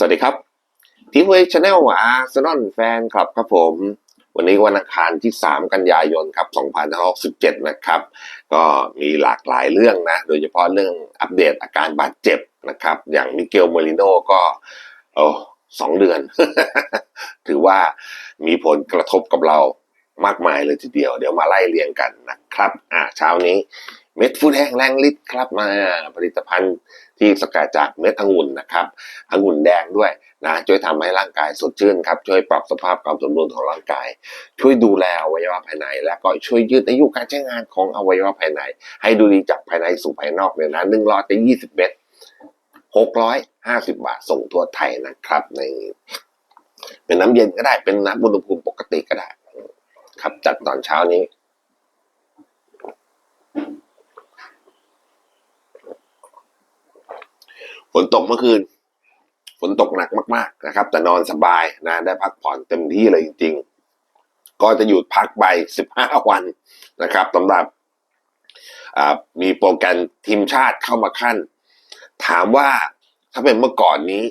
สวัสดีครับทีวีชาแนลอาร์เซนอลแฟนคลับครับผม วันนี้วันอังคารที่ 3 กันยายนครับ2567 นะครับ ก็มีหลากหลายเรื่องนะ โดยเฉพาะเรื่องอัปเดตอาการบาดเจ็บนะครับ อย่างมิเกลโมริโนก็โอ้สองเดือน ถือว่ามีผลกระทบกับเรา มากมายเลยทีเดียว เดี๋ยวมาไล่เรียงกันนะครับอ่าเช้านี้เม็ดฟูดแห้งแรงฤทธิ์ครับมาผลิตภัณฑ์ที่สกัดจากเม็ดองุ่นนะครับองุ่นแดงด้วยนะช่วยทำให้ร่างกายสดชื่นครับช่วยปรับสภาพความสมดุลของร่างกาย ช่วยดูแลอวัยวะภายใน และก็ช่วยยืดอายุการใช้งานของอวัยวะภายใน ให้ดูดีจากภายในสู่ภายนอกเลยนะหนึ่งหลอดจะยี่สิบเม็ดหกร้อยห้าสิบบาทส่งทั่วไทยนะครับในเป็นน้ำเย็นก็ได้เป็นน้ำอุณหภูมิปกติก็ได้ ครับจัดตอนเช้านี้ ฝนตกเมื่อคืน ฝนตกหนักมากๆนะครับ แต่นอนสบายนะ ได้พักผ่อนเต็มที่เลยจริง ๆ ก็จะหยุดพักไปสิบห้าวันนะครับสำหรับมีโปรแกรมทีมชาติเข้ามาขั้น ถามว่าถ้าเป็นเมื่อก่อนนี้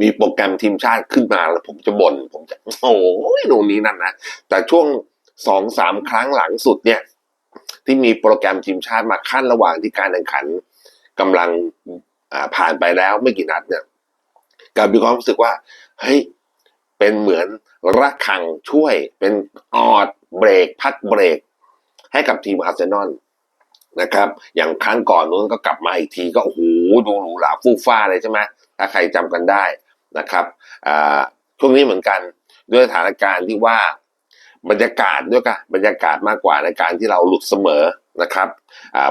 มีโปรแกรมทีมชาติขึ้นมาแล้วผมจะบน่นผมจะโอ้ยตรงนี้นั่นนะแต่ช่วงสองสามครั้งหลังสุดเนี่ย ที่มีโปรแกรมทีมชาติมาขั้นระหว่างที่การแข่งขันกำลังผ่านไปแล้วไม่กี่นัดเนี่ยการมีความรู้สึกว่าเฮ้ยเป็นเหมือนระฆังช่วยเป็นออดเบรก พัดเบรก ให้กับทีมอาร์เซนอลนะครับ อย่างครั้งก่อนนู้นก็กลับมาอีกทีก็โอ้โหดูหรูหราฟู่ฟ้าเลยใช่ไหมถ้าใครจำกันได้ นะครับช่วงนี้เหมือนกันด้วยสถานการณ์ที่ว่าบรรยากาศด้วยกันบรรยากาศมากกว่าในการที่เราหลุดเสมอนะครับ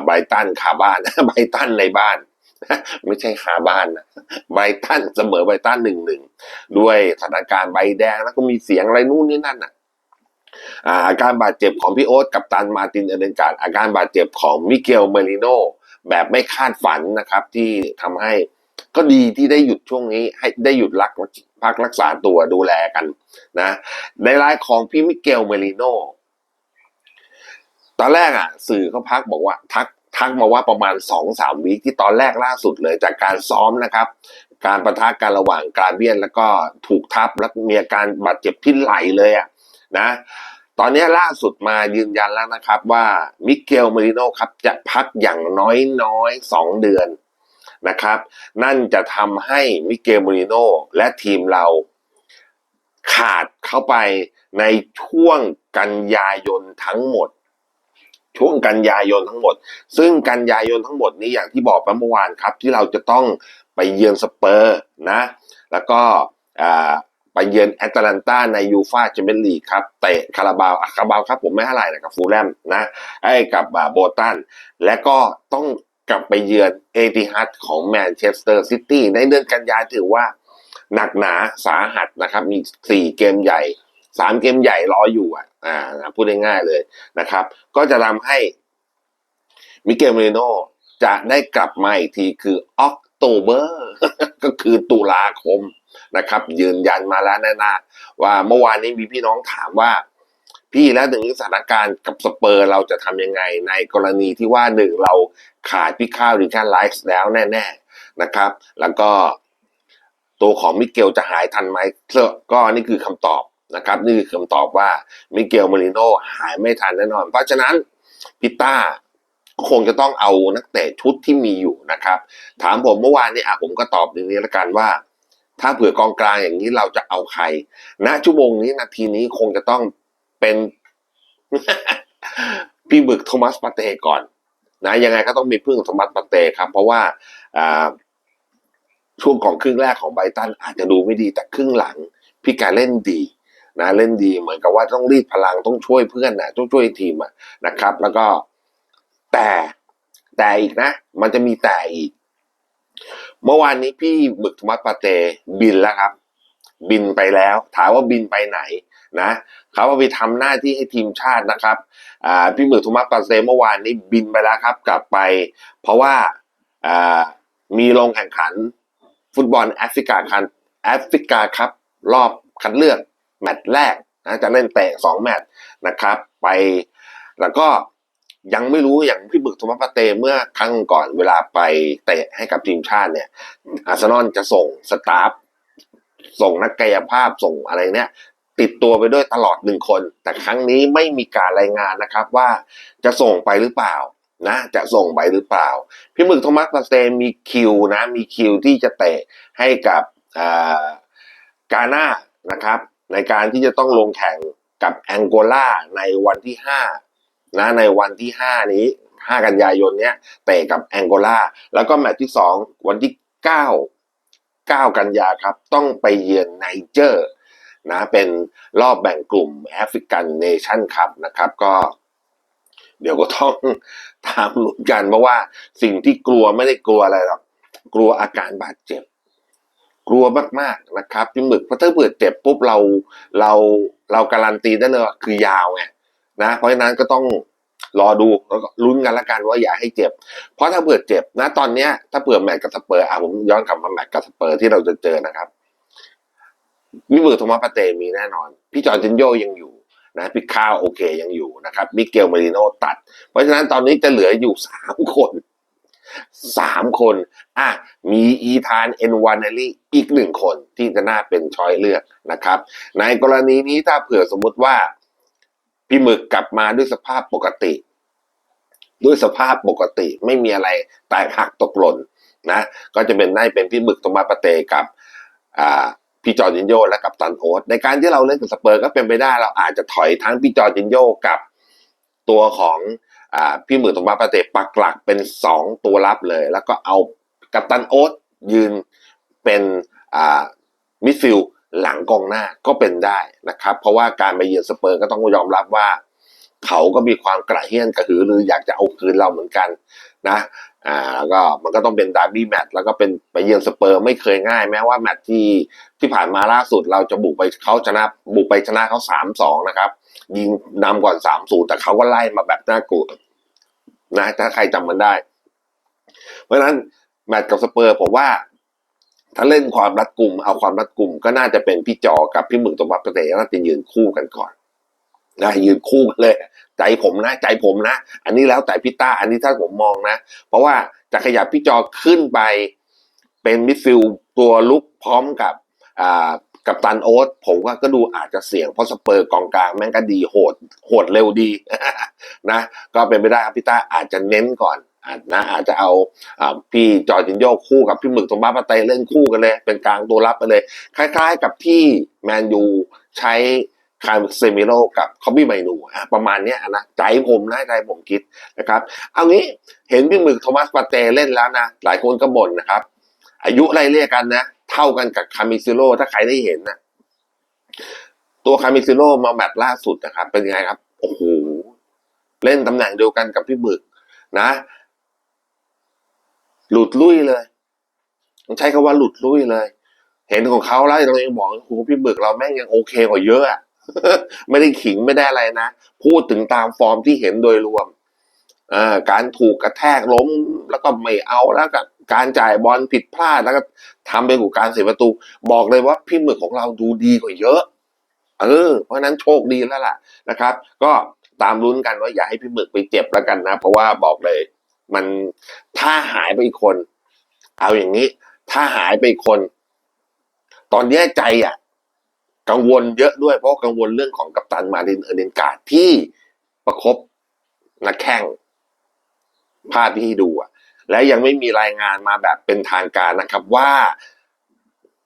ไบรตันคาบ้านไบรตันในบ้าน ไม่ใช่คาบ้านนะไบรตันเสมอไบรตันหนึ่งหนึ่งด้วยสถานการณ์ใบแดงแล้วก็มีเสียงอะไรนู่นนี่นั่นอะอาการบาดเจ็บของพี่โอ๊ตกับตันมาตินเอเดนการ์ดอาการบาดเจ็บของมิเกลเมริโนแบบไม่คาดฝันนะครับที่ทำให้ ก็ดีที่ได้หยุดช่วงนี้ ให้ได้หยุดรักพักรักษาตัวดูแลกันนะ ในรายของพี่มิเกลเมริโนตอนแรกอะ สื่อเขาพักบอกว่า ทักทักมาว่าประมาณสองสามวีคที่ตอนแรกล่าสุดเลยจากการซ้อมนะครับ การประทะกันระหว่างกราเบียนแล้วก็ถูกทับแล้วมีอาการบาดเจ็บที่ไหลเลยอะนะตอนนี้ล่าสุดมายืนยันแล้วนะครับว่ามิเกลเมริโนครับจะพักอย่างน้อยๆสองเดือน นะครับ นั่นจะทำให้มิเกลเมริโนและทีมเราขาดเข้าไปในช่วงกันยายนทั้งหมด ช่วงกันยายนทั้งหมด ซึ่งกันยายนทั้งหมดนี้อย่างที่บอกไปเมื่อวานครับ ที่เราจะต้องไปเยือนสเปอร์นะ แล้วก็ไปเยือนแอตแลนตาในยูฟาแชมเปี้ยนลีกครับเตะคาราบาวคาราบาวครับผมไม่เท่าไหร่นะกับฟูลแลมนะไอ้กับอ่าโบตันและก็ต้อง กลับไปเยือนเอติฮัดของแมนเชสเตอร์ซิตี้ในเดือนกันยายนถือว่าหนักหนาสาหัสนะครับ มีสี่เกมใหญ่สามเกมใหญ่รออยู่อะอ่าพูดง่ายๆเลยนะครับ ก็จะทำให้มิเกลเมโนจะได้กลับมาอีกทีคือออกโตเบอร์ก็คือตุลาคมนะครับ ยืนยันมาแล้วแน่ๆว่าเมื่อวานนี้มีพี่น้องถามว่า พี่แล้วถึงสถานการณ์กับสเปอร์เราจะทำยังไงในกรณีที่ว่าหนึ่งเรา ขาดพี่ข้าวดิชันไลฟ์แล้วแน่ ๆนะครับ แล้วก็ตัวของมิเกลจะหายทันไหมก็นี่คือคำตอบนะครับ นี่คือคำตอบว่ามิเกลมาริโนหายไม่ทันแน่นอน เพราะฉะนั้นพิต้าก็คงจะต้องเอานักเตะชุดที่มีอยู่นะครับ ถามผมเมื่อวานนี้อะผมก็ตอบอย่างนี้ละกันว่า ถ้าเผื่อกองกลางอย่างนี้เราจะเอาใครณชั่วโมงนี้นาทีนี้คงจะต้องเป็นพี่บึกโทมัสปาเต้ก่อน นะยังไงก็ต้องมีพึ่งโทมัสปเตครับ เพราะว่าช่วงของครึ่งแรกของไบตันอาจจะดูไม่ดีแต่ครึ่งหลังพี่การเล่นดีนะเล่นดีเหมือนกับว่าต้องรีดพลังต้องช่วยเพื่อนนะต้องช่วยทีมะนะครับ แล้วก็แต่แต่อีกนะ มันจะมีแต่อีก เมื่อวานนี้พี่บึกธมัสปาเตบินแล้วครับ บินไปแล้ว ถามว่าบินไปไหน นะเขาว่าไปทำหน้าที่ให้ทีมชาตินะครับอ่าพี่บึกธมัสปาเตเมื่อวานนี้บินไปแล้วครับ กลับไป เพราะว่ามีลงแข่งขันฟุตบอลแอฟริกาคันแอฟริกาครับรอบคัดเลือกแมตช์แรกนะจะเล่นเตะสองแมตช์นะครับ ไปแล้วก็ยังไม่รู้อย่างพี่บึกโทมัปาเตเมื่อครั้งก่อนเวลาไปเตะให้กับทีมชาติเนี่ยอาร์เซนอลจะส่งสตาฟส่งนักกายภาพส่งอะไรเนี่ย ติดตัวไปด้วยตลอดหนึ่งคน แต่ครั้งนี้ไม่มีการรายงานนะครับว่าจะส่งไปหรือเปล่านะจะส่งไปหรือเปล่า พี่หมึกโทมัสปาเตมีคิวนะมีคิวที่จะเตะให้กับอ่ากาน่านะครับ ในการที่จะต้องลงแข่งกับแองโกลาในวันที่ห้านะในวันที่ห้านี้ห้ากันยายนเนี้ยเตะกับแองโกลาแล้วก็แมตช์ที่สองวันที่เก้าเก้ากันยาครับ ต้องไปเยือนไนเจอร์ นะเป็นรอบแบ่งกลุ่มแอฟริกันเนชั่นคัพนะครับก็เดี๋ยวก็ต้องตามลุ้นกันเพราะว่าสิ่งที่กลัวไม่ได้กลัวอะไรหรอกกลัวอาการบาดเจ็บ กลัวมากๆนะครับพี่หมึกเพราะถ้าเผื่อเจ็บปุ๊บเราเราเราการันตีได้เลยว่าคือยาวไงนะเพราะฉะนั้นก็ต้องรอดูแล้วก็ลุ้นกันละกันว่าอย่าให้เจ็บ เพราะถ้าเผื่อเจ็บนะตอนเนี้ยถ้าเผื่อแมตช์กับสเปอร์อะผมย้อนกลับมาแมตช์กับสเปอร์ที่เราจะเจอนะครับ พี่หมึกโทมัสปาเตมีแน่นอน พี่จอร์จินโยยังอยู่นะพี่ข้าวโอเคยังอยู่นะครับมิเกลมาริโนตัด เพราะฉะนั้นตอนนี้จะเหลืออยู่สามคนสามคนอะมีอีธานเอ็นวานเนลี่อีกหนึ่งคนที่จะน่าเป็นช้อยเลือกนะครับ ในกรณีนี้ถ้าเผื่อสมมุติว่า พี่หมึกกลับมาด้วยสภาพปกติ ด้วยสภาพปกติไม่มีอะไรแตกหักตกหล่นนะ ก็จะเป็นได้เป็นพี่หมึกตมาปาเตกับอ่า พี่จอร์จินโยและกับตันโอ๊ตในการที่เราเล่นกับสเปอร์ก็เป็นไปได้เราอาจจะถอยทั้งพี่จอร์จินโยกับตัวของอพี่หมื่นตมาปาเตปักหลักเป็นสองตัวรับเลย แล้วก็เอากับตันโอ๊ตยืนเป็นมิดฟิลหลังกองหน้าก็เป็นได้นะครับ เพราะว่าการไปเยือนสเปอร์ก็ต้องยอมรับว่า เขาก็มีความกระเฮี้ยนกระหือรืออยากจะเอาคืนเราเหมือนกันนะ อ่าแล้วก็มันก็ต้องเป็นดาร์บี้แมตช์แล้วก็เป็นไปเยือนสเปอร์ไม่เคยง่ายแม้ว่าแมตช์ที่ที่ผ่านมาล่าสุดเราจะบุกไปเขาชนะบุกไปชนะเขาสามสองนะครับ ยิงนำก่อนสามศูนย์แต่เขาก็ไล่มาแบบน่ากลัวนะถ้าใครจำมันได้ เพราะฉะนั้นแมตช์กับสเปอร์ผมว่า ถ้าเล่นความรัดกลุ่มเอาความรัดกลุ่มก็น่าจะเป็นพี่จอกับพี่หมึกตัวบัปเตน่าจะยืนคู่กันก่อน นะยืนคู่กันเลย ใจผมนะ ใจผมนะ อันนี้แล้วแต่พี่ต้าอันนี้ถ้าผมมองนะ เพราะว่าจะขยับพี่จอขึ้นไป เป็นมิดฟิลตัวลุกพร้อมกับอ่ากับตันโอ๊ตผมว่าก็ดูอาจจะเสี่ยงเพราะสเปอร์กองกลางแม่งก็ดีโหดโหดเร็วดีนะ ก็เป็นไปได้พี่ต้าอาจจะเน้นก่อนอาจนะอาจจะเอาอพี่จอจินโยคู่กับพี่หมึกตรงบ้าปาเตเล่นคู่กันเลย เป็นกลางตัวรับไปเลย คล้ายๆกับที่แมนยูใช้ คาร์เซมิโลกับคอบบี้ไมนูอ่ประมาณนี้นะใจผมนะใจผมคิดนะครับเอางี้เห็นพี่หมึกโทมัสปาเตเล่นแล้วนะ หลายคนก็บ่นนะครับ อายุไล่เรียกกันนะ เท่ากันกับคามิซิโลถ้าใครได้เห็นนะ ตัวคามิซิโลมาแมตช์ล่าสุดนะครับ เป็นยังไงครับ โอ้โห เล่นตำแหน่งเดียวกันกับพี่หมึกนะ หลุดลุยเลยต้องใช้คำว่าหลุดลุยเลย เห็นของเขาแล้วตรงนี้บอกโอ้โหพี่หมึกเราแม่งยังโอเคกว่าเยอะอะ ไม่ได้ขิงไม่ได้อะไรนะ พูดถึงตามฟอร์มที่เห็นโดยรวมการถูกกระแทกล้มแล้วก็ไม่เอาแล้วกับการจ่ายบอลผิดพลาดแล้วก็ทำไปกับการเสียประตู บอกเลยว่าพี่หมึกของเราดูดีกว่าเยอะ เออ เพราะนั้นโชคดีแล้วล่ะนะครับ ก็ตามลุ้นกันว่าอย่าให้พี่หมึกไปเจ็บแล้วกันนะ เพราะว่าบอกเลย มันถ้าหายไปอีกคน เอาอย่างนี้ ถ้าหายไปอีกคน ตอนนี้ใจอะ กังวลเยอะด้วยเพราะกังวลเรื่องของกัปตันมารินเออร์เดนการ์ดที่ประคบนักแข่งภาพที่ดูอะและยังไม่มีรายงานมาแบบเป็นทางการนะครับว่า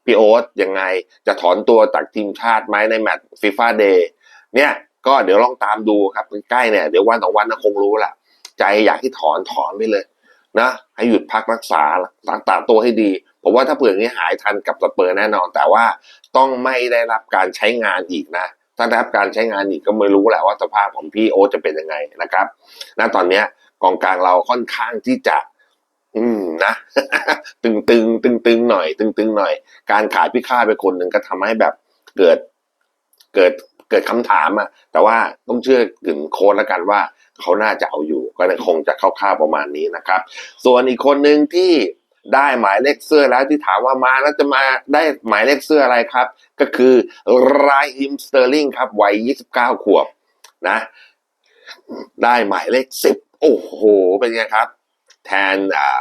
พี่โอ๊ตยังไงจะถอนตัวจากทีมชาติไหมในแมตช์ฟีฟ่าเดย์เนี่ย ก็เดี๋ยวลองตามดูครับใกล้เนี่ยเดี๋ยววันสองวันนะคงรู้แหละใจอยากให้ถอนถอนไปเลย นะ ให้หยุดพักรักษารักษาตัวให้ดี ผมว่าถ้าเผื่อนี้หายทันกับสเปอร์แน่นอน แต่ว่าต้องไม่ได้รับการใช้งานอีกนะ ถ้าได้รับการใช้งานอีกก็ไม่รู้แหละว่าสภาพของพี่โอจะเป็นยังไงนะครับณตอนเนี้ยกองกลางเราค่อนข้างที่จะ อืมนะ ตึงตึงตึงตึงๆหน่อย ตึงตึงๆหน่อย การขายพี่ค่าไปคนหนึ่งก็ทำให้แบบเกิดเกิดเกิดคำถามอะแต่ว่าต้องเชื่อถึงโค้ดแล้วกันว่าเขาน่าจะเอาอยู่ ก็คงจะคร่าวๆประมาณนี้นะครับ ส่วนอีกคนหนึ่งที่ ได้หมายเลขเสื้อแล้วที่ถามว่ามาแล้วจะมาได้หมายเลขเสื้ออะไรครับ ก็คือไรฮิมสเตอร์ลิงครับวัย 29 ขวบนะ ได้หมายเลข 10 โอ้โห เป็นไงครับ แทน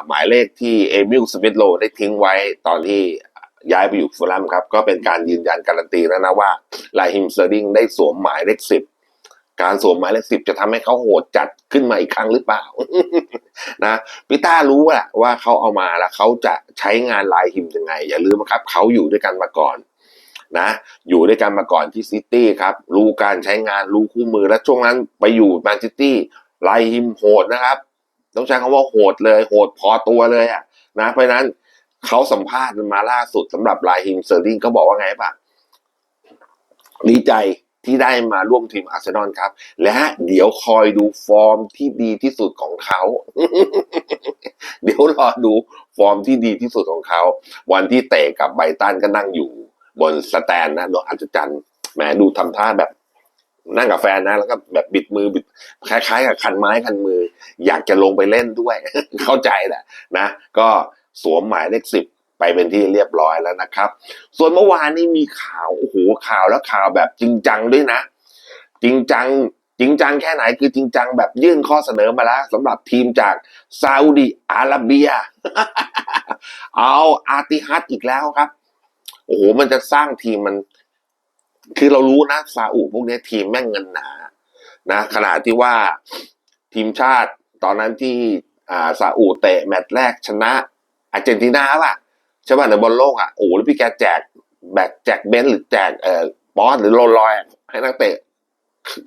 หมายเลขที่เอมิลสมิธโลได้ทิ้งไว้ตอนที่ย้ายไปอยู่ฟูลแลมครับ ก็เป็นการยืนยันการันตีแล้วนะว่าลาฮิมสเตอร์ลิงได้สวมหมายเลขสิบ การสวมหมายเลขสิบจะทำให้เขาโหดจัดขึ้นมาอีกครั้งหรือเปล่า นะพี่ต้ารู้แหละว่าเขาเอามาแล้วเขาจะใช้งานลายฮิมยังไง อย่าลืมนะครับเขาอยู่ด้วยกันมาก่อนนะอยู่ด้วยกันมาก่อนที่ซิตี้ครับรู้การใช้งานรู้คู่มือและช่วงนั้นไปอยู่แมนซิตี้ไลฮิมโหดนะครับ ต้องใช้คำว่าโหดเลยโหดพอตัวเลยอะนะเพราะนั้นเขาสัมภาษณ์มาล่าสุดสำหรับไลฮิมเซอร์ลิงก็บอกว่าไงป่ะดีใจ ที่ได้มาร่วมทีมอาร์เซนอลครับ และเดี๋ยวคอยดูฟอร์มที่ดีที่สุดของเขา เดี๋ยวรอดูฟอร์มที่ดีที่สุดของเขา วันที่เตะกับไบตันก็นั่งอยู่ บนสแตนนะโดนอัศจรรย์แหมดูทำท่าแบบนั่งกับแฟนนะแล้วก็แบบบิดมือบิดคล้ายๆกับคันไม้คันมือ อยากจะลงไปเล่นด้วย เข้าใจแหละนะ ก็สวมหมายเลขสิบ ไปเป็นที่เรียบร้อยแล้วนะครับ ส่วนเมื่อวานนี้มีข่าวโอ้โหข่าวแล้วข่าวแบบจริงจังด้วยนะ จริงจังจริงจังแค่ไหนคือจริงจังแบบยื่นข้อเสนอมาแล้วสำหรับทีมจากซาอุดีอาระเบีย เอาอาร์ติฮัตอีกแล้วครับ โอ้โหมันจะสร้างทีมมัน คือเรารู้นะซาอุพวกนี้ทีมแม่งเงินหนานะขณะที่ว่าทีมชาติตอนนั้นที่อ่าซาอุเตะแมตช์แรกชนะอาร์เจนตินาป่ะ ใช่ป่ะในบอลโลกอะโอ้โหแล้วพี่แกแจกแบกแจกเบนซ์หรือแจกเอ่อบอสหรือโรลลอยให้นักเตะ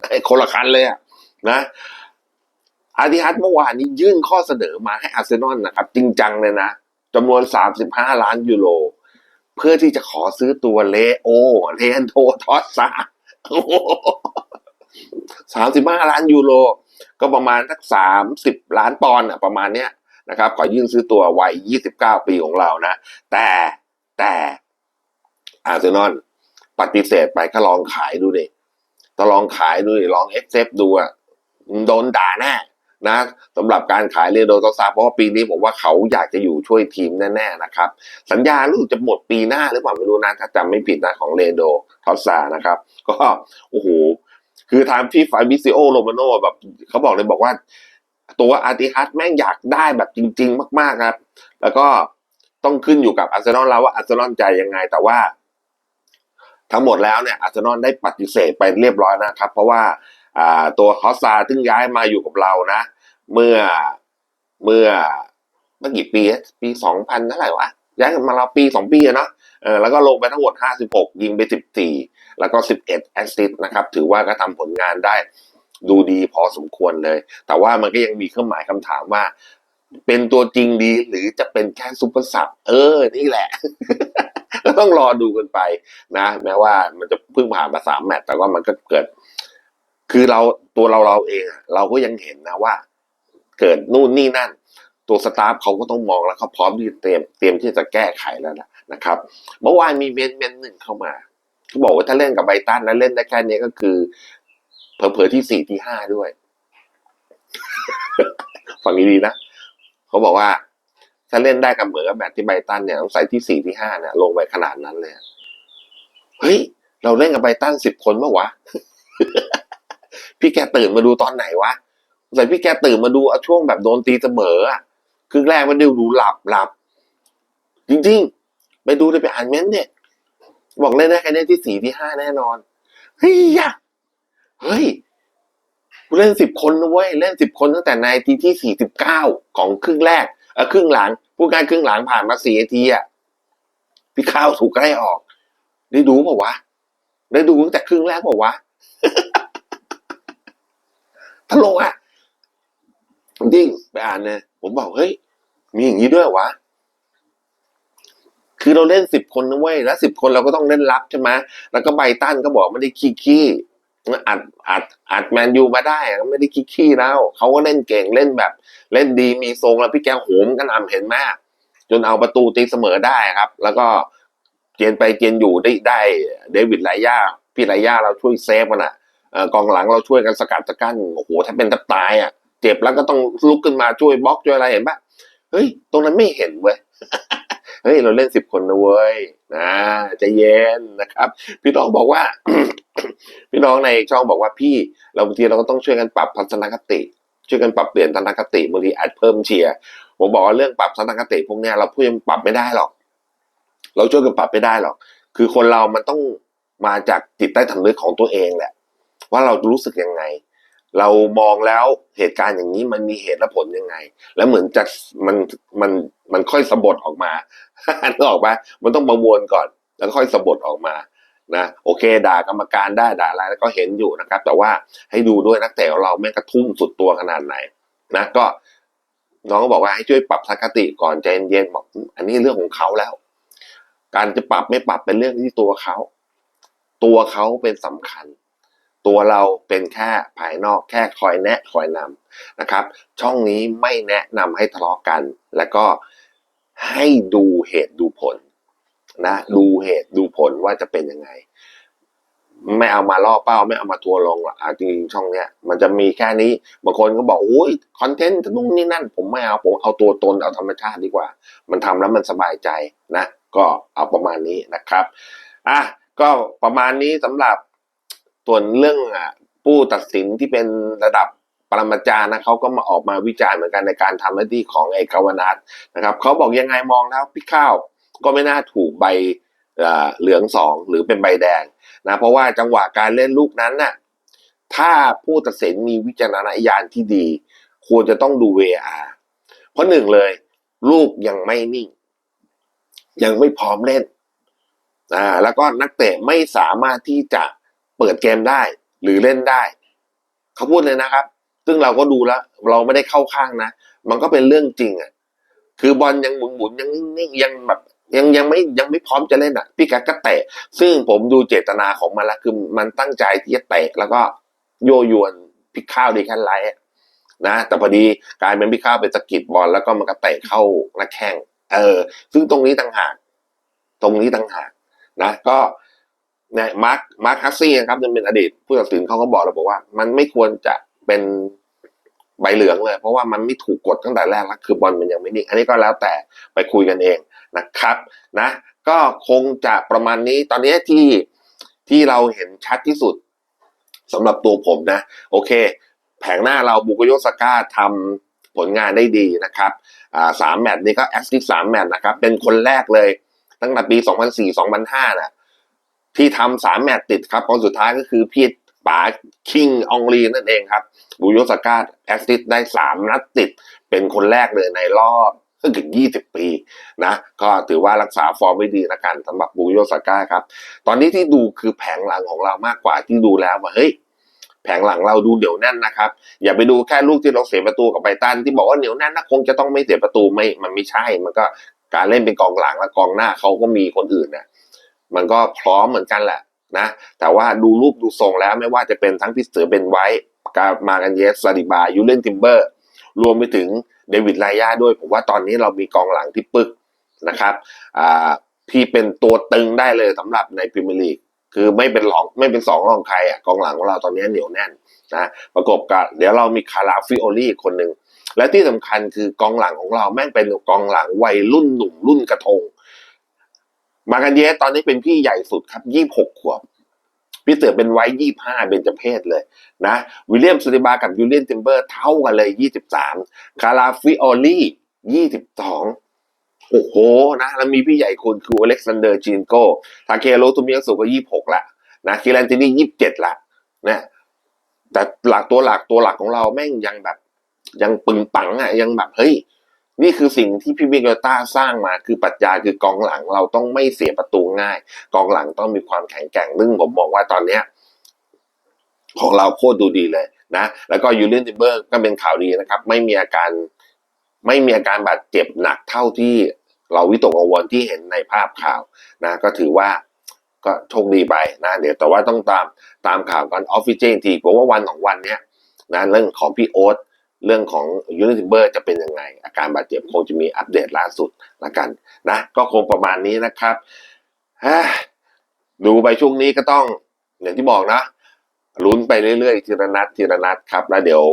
ให้คนละคันเลยอะนะอาร์ติฮัตเมื่อวานนี้ยื่นข้อเสนอมาให้อาร์เซนอลนะครับ จริงจังเลยนะจำนวน 35 ล้านยูโร เพื่อที่จะขอซื้อตัวเลโอเลนโททอสซาสามสิบห้าล้านยูโร ก็ประมาณสักสามสิบล้านปอนด์อะประมาณเนี้ย นะครับขอยื่นซื้อตัววัยยี่สิบเก้าปีของเรานะ แต่แต่อาร์เซนอลปฏิเสธไปก็ลองขายดูดิถ้าลองขายดูดิลองเอ็กเซฟดูอะโดนด่าแน่นะสำหรับการขายเรโดโตซาเพราะว่าปีนี้ผมว่าเขาอยากจะอยู่ช่วยทีมแน่ๆนะครับ สัญญารู้สึกจะหมดปีหน้าหรือเปล่าไม่รู้นะถ้าจำไม่ผิดนะของเรโดทอสซานะครับ ก็โอ้โหคือทางพี่ฟาบิซิโอโรมาโนแบบเขาบอกเลยบอกว่า ตัวอาร์ติฮัตแม่งอยากได้แบบจริง ๆ มาก ๆครับ แล้วก็ต้องขึ้นอยู่กับอาร์เซนอลแล้วว่าอาร์เซนอลใจยังไง แต่ว่า ทั้งหมดแล้วเนี่ยอาร์เซนอลได้ปฏิเสธไปเรียบร้อยนะครับ เพราะว่าตัวฮอสซาซึ่งย้ายมาอยู่กับเรานะ เมื่อเมื่อเมื่อกี่ปีปีสองพันเท่าไหร่วะย้ายมาเราปีสองปีเนาะเออแล้วก็ลงไปทั้งหมดห้าสิบหกยิงไปสิบสี่แล้วก็สิบเอ็ดแอสซิสต์นะครับ ถือว่าก็ทำผลงานได้ ดูดีพอสมควรเลย แต่ว่ามันก็ยังมีเครื่องหมายคำถามว่า เป็นตัวจริงดีหรือจะเป็นแค่ซุปเปอร์ซับเออ นี่แหละ ก็ต้องรอดูกันไปนะ แม้ว่ามันจะเพิ่งผ่านมาสามแมตช์แต่ว่ามันก็เกิด คือเราตัวเราเราเอง เราก็ยังเห็นนะว่า เกิดนู่นนี่นั่น ตัวสตาฟเขาก็ต้องมองแล้วเขาพร้อมที่จะเตรียมเตรียมที่จะแก้ไขแล้วนะนะครับ เมื่อวานมีเมนเมนหนึ่งเข้ามาเขาบอกว่าถ้าเล่นกับไบตันแล้วเล่นได้แค่นี้ก็คือ เผลอๆที่สี่ที่ห้าด้วย ฟังดีๆนะเขาบอกว่า ถ้าเล่นได้กับเหมือนกับแบบที่ไบตันเนี่ยต้องใส่ที่สี่ที่ห้าเนี่ยลงไปขนาดนั้นเลยเฮ้ย เราเล่นกับไบตันสิบคนเมื่อวะพี่แกตื่นมาดูตอนไหนวะใส่พี่แกตื่นมาดูเอาช่วงแบบโดนตีเสมออะครึ่งแรกมันดูดูหลับหลับจริงๆ ไปดูได้ไปอ่านเม้นเนี่ย บอกเล่นได้แค่ที่สี่ที่ห้าแน่นอนเฮ้ยยะ เฮ้ยกูเล่นสิบคนนะเว้ยเล่นสิบคนตั้งแต่ในทีที่สี่สิบเก้าของครึ่งแรกเออครึ่งหลังผู้การครึ่งหลังผ่านมาสี่นาทีอะพี่ข้าวถูกไล่ออก ได้ดูเปล่าวะได้ดูตั้งแต่ครึ่งแรกเปล่าวะตลกอะจริงไปอ่านเนี่ยผมบอกเฮ้ยมีอย่างนี้ด้วยวะคือเราเล่นสิบคนนะเว้ยแล้วสิบคนเราก็ต้องเล่นรับใช่ไหมแล้วก็ไบตันก็บอกไม่ได้ขี้ขี้ อัดอัดอัดแมนยูมาได้ไม่ได้ขี้ขี้แล้วเขาก็เล่นเก่งเล่นแบบ เล่นดีมีทรงแล้วพี่แกโหมกันอำเห็นมาก จนเอาประตูตีเสมอได้ครับ แล้วก็เจนไปเจนอยู่ได้ได้เดวิดไลย่าพี่ไลย่าเราช่วยเซฟมันอะกองหลังเราช่วยกันสกัดสกั้นโอ้โหถ้าเป็นทับตายอะ เจ็บแล้วก็ต้องลุกขึ้นมาช่วยบล็อกช่วยอะไรเห็นปะเฮ้ย ตรงนั้นไม่เห็นเว้ยเฮ้ยเราเล่นสิบคนนะเว้ยนะใจะเย็นนะครับ พี่น้องบอกว่า พี่น้องในช่องบอกว่าพี่เราบางทีเราก็ต้องช่วยกันปรับทัศนคติ ช่วยกันปรับเปลี่ยนทัศนคติบางทีอาจเพิ่มเชียร์ผมบอกว่าเรื่องปรับทัศนคติพวกนี้เราพูดยังปรับไม่ได้หรอก เราช่วยกันปรับไม่ได้หรอก คือคนเรามันต้องมาจากจิตใต้สำนึกของตัวเองแหละ ว่าเรารู้สึกยังไง เรามองแล้วเหตุการณ์อย่างนี้มันมีเหตุและผลยังไง แล้วเหมือนจะมันมันมันค่อยสะบดออกมานึกออกปะมันต้องประมวลก่อน แล้วค่อยสะบดออกมา นะโอเค ด่ากรรมการได้ด่าอะไรแล้วก็เห็นอยู่นะครับ แต่ว่าให้ดูด้วยนักเตะเราแม่งกระทุ่มสุดตัวขนาดไหนนะก็น้องก็บอกว่าให้ช่วยปรับทัศนคติก่อนใจเย็นๆบอกอันนี้เรื่องของเขาแล้ว การจะปรับไม่ปรับเป็นเรื่องที่ตัวเขา ตัวเขาเป็นสำคัญ ตัวเราเป็นแค่ภายนอกแค่คอยแนะคอยนำนะครับ ช่องนี้ไม่แนะนำให้ทะเลาะกัน แล้วก็ให้ดูเหตุดูผล นะ ดูเหตุดูผลว่าจะเป็นยังไง ไม่เอามาล่อเป้า ไม่เอามาทัวร์ลงหรอกจริงช่องเนี้ยมันจะมีแค่นี้บางคนก็บอกโอ้ยคอนเทนต์นู่นนี่นั่น ผมไม่เอาผมเอาตัวตนเอาธรรมชาติดีกว่า มันทำแล้วมันสบายใจนะ ก็เอาประมาณนี้นะครับอะก็ประมาณนี้สำหรับส่วนเรื่องอะผู้ตัดสินที่เป็นระดับปรมาจารย์นะเขาก็มาออกมาวิจารณ์เหมือนกันในการทำหน้าที่ของไอ้กาวนัทนะครับเขาบอกยังไงมองแล้วพี่ข้าว ก็ไม่น่าถูกใบเหลืองสองหรือเป็นใบแดงนะเพราะว่าจังหวะการเล่นลูกนั้นน่ะถ้าผู้ตัดสินมีวิจารณญาณที่ดี ควรจะต้องดู VR เพราะหนึ่งเลยลูกยังไม่นิ่ง ยังไม่พร้อมเล่นอ่าแล้วก็นักเตะไม่สามารถที่จะเปิดเกมได้หรือเล่นได้ เขาพูดเลยนะครับ ซึ่งเราก็ดูแล้ว เราไม่ได้เข้าข้างนะ มันก็เป็นเรื่องจริงอะคือบอลยังหมุนหมุนยังนิ่งยังแบบ ยังยังไม่ยังไม่พร้อมจะเล่นอะพี่กัดก็เตะ ซึ่งผมดูเจตนาของมันละคือมันตั้งใจที่จะเตะแล้วก็โยยวนพี่ข้าวดีแค่ไลท์นะ แต่พอดีกลายเป็นพี่ข้าวเป็นสะกิดบอลแล้วก็มันก็เตะเข้าหน้าแข้งเออ ซึ่งตรงนี้ต่างหาก ตรงนี้ต่างหากนะ ก็เนี่ยมาร์คมาร์คฮัสซี่นะครับยังเป็นอดีตผู้ตัดสินเขาก็บอกเราบอกว่า มันไม่ควรจะเป็นใบเหลืองเลย เพราะว่ามันไม่ถูกกดตั้งแต่แรกแล้วคือบอลมันยังไม่นิ่งอันนี้ก็แล้วแต่ไปคุยกันเอง นะครับนะก็คงจะประมาณนี้ตอนนี้ที่ที่เราเห็นชัดที่สุดสำหรับตัวผมนะ โอเค แผงหน้าเราบุกโยสก้าทำผลงานได้ดีนะครับสามแมตช์นี้ก็แอสซิสสามแมตช์นะครับ เป็นคนแรกเลย ตั้งแต่ปี 2004-2005น่ะที่ทำสามแมตช์ติดครับคนสุดท้ายก็คือพี่ป๋าคิงอองลีนั่นเองครับบุโยสก้าแอสซิสได้สามนัดติด เป็นคนแรกเลยในรอบ ก็ถึง 20 ปีนะก็ถือว่ารักษาฟอร์มไว้ดีนะกันสำหรับบุโยสก้าครับ ตอนนี้ที่ดูคือแผงหลังของเรามากกว่าที่ดูแล้วว่าเฮ้ยแผงหลังเราดูเหนียวแน่นนะครับ อย่าไปดูแค่ลูกที่เราเสียประตูกับไบตันที่บอกว่าเหนียวแน่นนะคงจะต้องไม่เสียประตูไม่มันไม่ใช่มันก็การเล่นเป็นกองหลังและกองหน้าเขาก็มีคนอื่นเนี่ยมันก็พร้อมเหมือนกันแหละนะแต่ว่าดูรูปดูทรงแล้วไม่ว่าจะเป็นทั้งพี่เสือเป็นไว้กามากันเยสซาดิบายูเลนทิมเบอร์ รวมไปถึงเดวิดไลยาด้วย ผมว่าตอนนี้เรามีกองหลังที่ปึกนะครับอ่าที่เป็นตัวตึงได้เลยสำหรับในพรีเมียร์ลีกคือไม่เป็นรองไม่เป็นสองรองใครอะกองหลังของเราตอนนี้เหนียวแน่นนะประกบกับเดี๋ยวเรามีคาราฟิโอลี่คนหนึ่งและที่สำคัญคือกองหลังของเราแม่งเป็นกองหลังวัยรุ่นหนุ่มรุ่นกระทง มากันเยสตอนนี้เป็นพี่ใหญ่สุดครับยี่หกขวบ พี่เสือเป็นไว้ยี่ห้าเบญจเพศเลยนะวิลเลียมซูริบากับยูเลียนทิมเบอร์เท่ากันเลยยี่สิบสามคาราฟิโอลี่ยี่สิบสองโอ้โหนะแล้วมีพี่ใหญ่คนคืออเล็กซานเดอร์จินโกทาเคโรตุมิยาสุก็ยี่หกละนะคิรันตินี่ยี่สิบเจ็ดละนะแต่หลักตัวหลักตัวหลักของเราแม่งยังแบบ ยังปึงปังอะยังแบบเฮ้ย นี่คือสิ่งที่พี่มิเกลต้าสร้างมาคือปรัชญาคือกองหลังเราต้องไม่เสียประตูง่าย กองหลังต้องมีความแข็งแกร่งซึ่งผมมองว่าตอนเนี้ยของเราโคตรดูดีเลยนะ แล้วก็ยูเลียนติเบอร์ก็เป็นข่าวดีนะครับ ไม่มีอาการไม่มีอาการบาดเจ็บหนักเท่าที่เราวิตกกังวลที่เห็นในภาพข่าวนะ ก็ถือว่าก็โชคดีไปนะ เดี๋ยวแต่ว่าต้องตามตามข่าวกันออฟฟิเชียลทีเพราะว่าวันของวันเนี้ยนะเรื่องของพี่โอ๊ต เรื่องของยูนิทิเบอร์จะเป็นยังไง อาการบาดเจ็บคงจะมีอัปเดตล่าสุดละกันนะก็คงประมาณนี้นะครับฮะดูไปช่วงนี้ก็ต้องอย่างที่บอกนะลุ้นไปเรื่อยๆ ทีละนัดทีละนัดครับ แล้วเดี๋ยว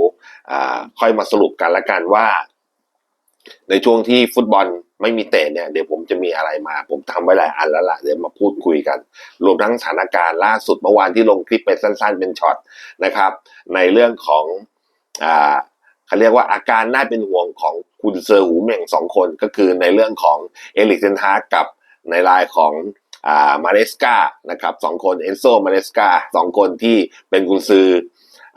อ่าค่อยมาสรุปกันละกันว่า ในช่วงที่ฟุตบอลไม่มีเตะเนี่ยเดี๋ยวผมจะมีอะไรมา ผมทำไว้หลายอันแล้วล่ะเดี๋ยวมาพูดคุยกัน รวมทั้งสถานการณ์ล่าสุดเมื่อวานที่ลงคลิปไปสั้น ๆ เป็นช็อตนะครับ ในเรื่องของอ่า เขาเรียกว่าอาการน่าเป็นห่วงของคุณเซอร์หูเม่งสองคนก็คือในเรื่องของเอลิกเซนฮาร์กับในรายของอ่ามาเลสกานะครับสองคนเอนโซมาเลสกาสองคนที่เป็นกุนซือ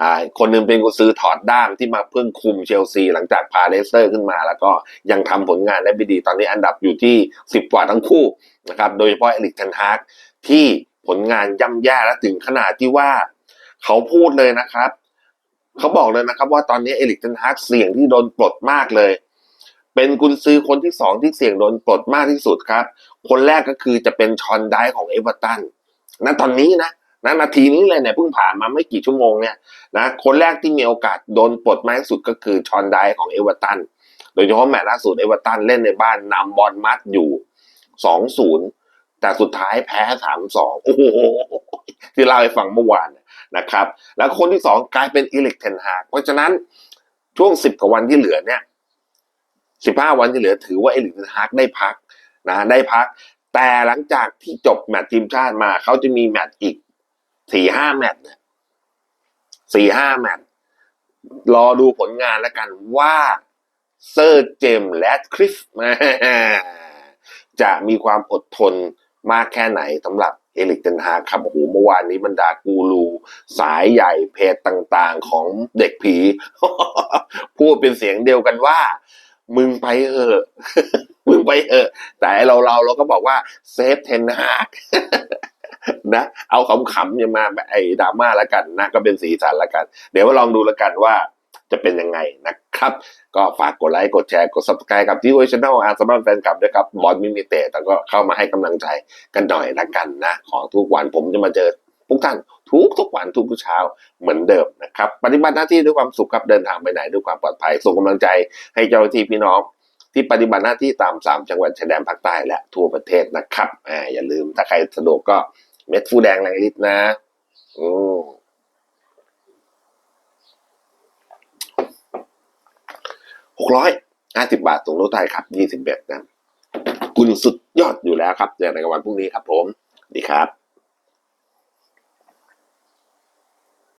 อ่าคนหนึงเป็นกุนซือถอดด้ามที่มาเพิ่งคุมเชลซีหลังจากพาเลสเตอร์ขึ้นมา แล้วก็ยังทำผลงานได้ไม่ดี ตอนนี้อันดับอยู่ที่ 10 กว่าทั้งคู่นะครับโดยเฉพาะเอลิกเทนฮากที่ผลงานย่ำแย่และถึงขนาดที่ว่า เขาพูดเลยนะครับ เขาบอกเลยนะครับ ว่าตอนนี้เอลิกเทนฮากเสี่ยงที่โดนปลดมากเลย เป็นกุนซือคนที่สองที่เสี่ยงโดนปลดมากที่สุดครับ คนแรกก็คือจะเป็นชอนไดของเอเวอร์ตันณตอนนี้นะณนาทีนี้เลยเนี่ยเพิ่งผ่านมาไม่กี่ชั่วโมงเนี่ยนะคนแรกที่มีโอกาสโดนปลดมากที่สุดก็คือชอนไดของเอเวอร์ตันโดยเฉพาะแมตช์ล่าสุดเอเวอร์ตันเล่นในบ้านนำบอลมัดอยู่สองศูนย์แต่สุดท้ายแพ้สามสองโอ้โหที่เล่าให้ฟังเมื่อวานน นะครับ แล้วคนที่สองกลายเป็นอีลิกเทนฮากเพราะฉะนั้นช่วงสิบกว่าวันที่เหลือเนี่ยสิบห้าวันที่เหลือถือว่าเอลิกเทนฮากได้พักนะได้พัก แต่หลังจากที่จบแมตช์ทีมชาติมาเขาจะมีแมตช์อีกสี่ห้าแมตช์เนี่ยสี่ห้าแมตช์รอดูผลงานแล้วกันว่าเซอร์เจมและคริสจะมีความอดทนมากแค่ไหนสำหรับ เอลิกเทนฮาครับโอ้โหเมื่อวานนี้บรรดากูรู สายใหญ่เพจต่างๆ ของเด็กผี พูดเป็นเสียงเดียวกันว่า มึงไปเถอะ มึงไปเถอะ แต่เราเราเราก็บอกว่าเซฟเทนฮากนะเอาขำๆอย่ามาไอ้ดราม่าล้วกันนะก็เป็นสีสันล้วกัน เดี๋ยวมาลองดูล้วกันว่า จะเป็นยังไงนะครับ ก็ฝากกดไลค์กดแชร์กด subscribe กับที่โอช n น l อาร์สำหรับแฟนคลับด้วยครับบอลมินิเตแต่ก็เข้ามาให้กำลังใจกันหน่อยละกันนะ ของทุกวันผมจะมาเจอทุกท่านทุกทุกวันทุกเช้าเหมือนเดิมนะครับ ปฏิบัติหน้าที่ด้วยความสุขครับเดินทางไปไหนด้วยความปลอดภัย ส่งกำลังใจให้เจ้าหน้าที่พี่น้อง ที่ปฏิบัติหน้าที่ตามสามจังหวัดชายแดนภาคใต้และทั่วประเทศนะครับอ่าอย่าลืมถ้าใครสะดวกก็เม็ดฟูแดงแรงฤทธิ์นะ อืม หกร้อยห้าสิบาทส่งรถไทยครับยี่สิบเอ็ดนะคุณสุดยอดอยู่แล้วครับเจอกันในวันพรุ่งนี้ครับผม ดีครับ